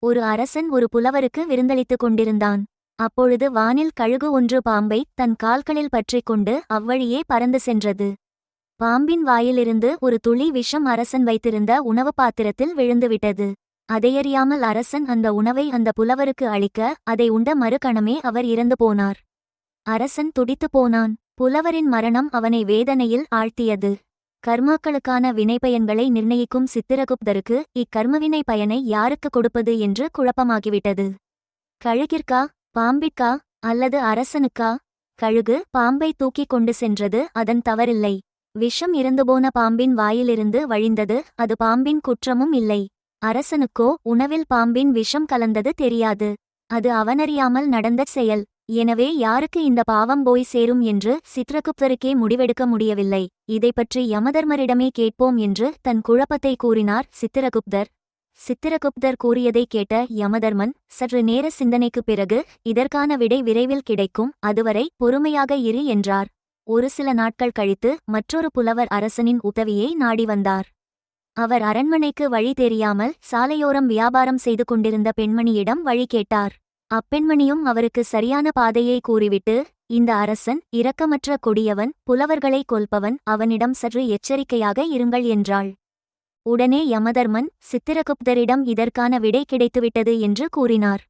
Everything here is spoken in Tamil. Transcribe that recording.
ஒரு அரசன் ஒரு புலவருக்கு விருந்தளித்துக் கொண்டிருந்தான். அப்பொழுது வானில் கழுகு ஒன்று பாம்பை தன் கால்களில் பற்றிக் கொண்டு அவ்வழியே பறந்து சென்றது. பாம்பின் வாயிலிருந்து ஒரு துளி விஷம் அரசன் வைத்திருந்த உணவு பாத்திரத்தில் விழுந்துவிட்டது. அதையறியாமல் அரசன் அந்த உணவை அந்த புலவருக்கு அளிக்க அதை உண்ட மறுகணமே அவர் இறந்து போனார். அரசன் துடித்துப் போனான். புலவரின் மரணம் அவனை வேதனையில் ஆழ்த்தியது. கர்மாக்களுக்கான வினைப்பயன்களை நிர்ணயிக்கும் சித்திரகுப்தருக்கு இக்கர்மவினை பயனை யாருக்கு கொடுப்பது என்று குழப்பமாகிவிட்டது. கழுகிற்கா பாம்பிற்கா அல்லது அரசனுக்கா? கழுகு பாம்பை தூக்கிக் கொண்டு சென்றது அதன் தவறில்லை. விஷம் இறந்துபோன பாம்பின் வாயிலிருந்து வழிந்தது அது பாம்பின் குற்றமும் இல்லை. அரசனுக்கோ உணவில் பாம்பின் விஷம் கலந்தது தெரியாது. அது அவனறியாமல் நடந்த செயல். எனவே யாருக்கு இந்த பாவம் போய் சேரும் என்று சித்ரகுப்தருக்கே முடிவெடுக்க முடியவில்லை. இதை பற்றி யமதர்மரிடமே கேட்போம் என்று தன் குழப்பத்தை கூறினார் சித்திரகுப்தர். சித்திரகுப்தர் கூறியதை கேட்ட யமதர்மன் சற்று நேர சிந்தனைக்குப் பிறகு இதற்கான விடை விரைவில் கிடைக்கும் அதுவரை பொறுமையாக இரு என்றார். ஒரு சில நாட்கள் கழித்து மற்றொரு புலவர் அரசனின் உதவியை நாடி வந்தார். அவர் அரண்மனைக்கு வழி தெரியாமல் சாலையோரம் வியாபாரம் செய்து கொண்டிருந்த பெண்மணியிடம் வழி கேட்டார். அப்பெண்மணியும் அவருக்கு சரியான பாதையை கூறிவிட்டு இந்த அரசன் இரக்கமற்ற கொடியவன் புலவர்களை கொல்பவன் அவனிடம் சற்று எச்சரிக்கையாக இருங்கள் என்றாள். உடனே யமதர்மன் சித்திரகுப்தரிடம் இதற்கான விடை கிடைத்துவிட்டது என்று கூறினார்.